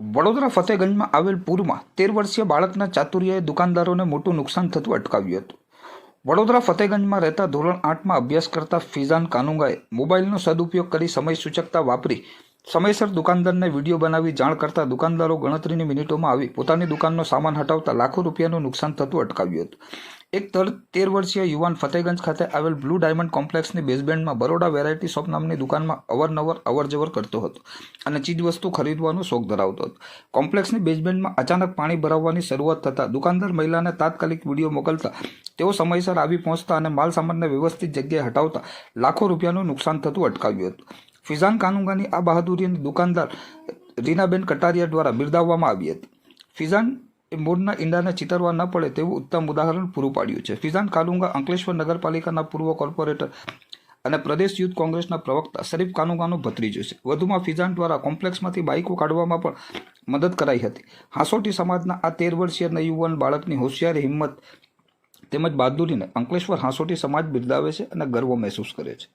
વડોદરા ફતેગંજમાં આવેલ પૂરમાં તેર વર્ષીય બાળકના ચાતુર્યએ દુકાનદારોને મોટું નુકસાન થતું અટકાવ્યું હતું. વડોદરા ફતેગંજમાં રહેતા ધોરણ આઠમાં અભ્યાસ કરતા ફિઝાન કાનુંગાએ મોબાઈલનો સદુપયોગ કરી સમય સૂચકતા વાપરી સમયસર દુકાનદારને વીડિયો બનાવી જાણ કરતા દુકાનદારો ગણતરીની મિનિટોમાં આવી પોતાની દુકાનનો સામાન હટાવતા લાખો રૂપિયાનું નુકસાન થતું અટકાવ્યું હતું. એક તર વર્ષીય યુવાન ફતેગંજ ખાતે આવેલ બ્લુ ડાયમંડ કોમ્પ્લેક્સની બેઝમેન્ટમાં બરોડા વેરાયટી શોપ નામની દુકાનમાં અવારનવાર અવરજવર કરતો હતો અને ચીજવસ્તુ ખરીદવાનો શોખ ધરાવતો હતો. કોમ્પ્લેક્સની બેઝમેન્ટમાં અચાનક પાણી ભરાવવાની શરૂઆત થતાં દુકાનદાર મહિલાને તાત્કાલિક વીડિયો મોકલતા તેઓ સમયસર આવી પહોંચતા અને માલ સામાનને વ્યવસ્થિત જગ્યાએ હટાવતા લાખો રૂપિયાનું નુકસાન થતું અટકાવ્યું હતું. ફિઝાન કાનુંગાની આ બહાદુરીને દુકાનદાર રીનાબેન કટારિયા દ્વારા બિરદાવવામાં આવી હતી. ફિઝાન એ મોરના ઈંડાને ચિતરવા ન પડે તેવું ઉત્તમ ઉદાહરણ પૂરું પાડ્યું છે. ફિઝાન કાનુંગા અંકલેશ્વર નગરપાલિકાના પૂર્વ કોર્પોરેટર અને પ્રદેશ યુથ કોંગ્રેસના પ્રવક્તા શરીફ કાનુગાનો ભત્રીજો છે. વધુમાં ફિઝાન દ્વારા કોમ્પ્લેક્સમાંથી બાઇકો કાઢવામાં પણ મદદ કરાઈ હતી. હાંસોટી સમાજના આ તેર વર્ષીય નવયુવાન બાળકની હોશિયારી, હિંમત તેમજ બહાદુરીને અંકલેશ્વર હાંસોટી સમાજ બિરદાવે છે અને ગર્વ મહેસૂસ કરે છે.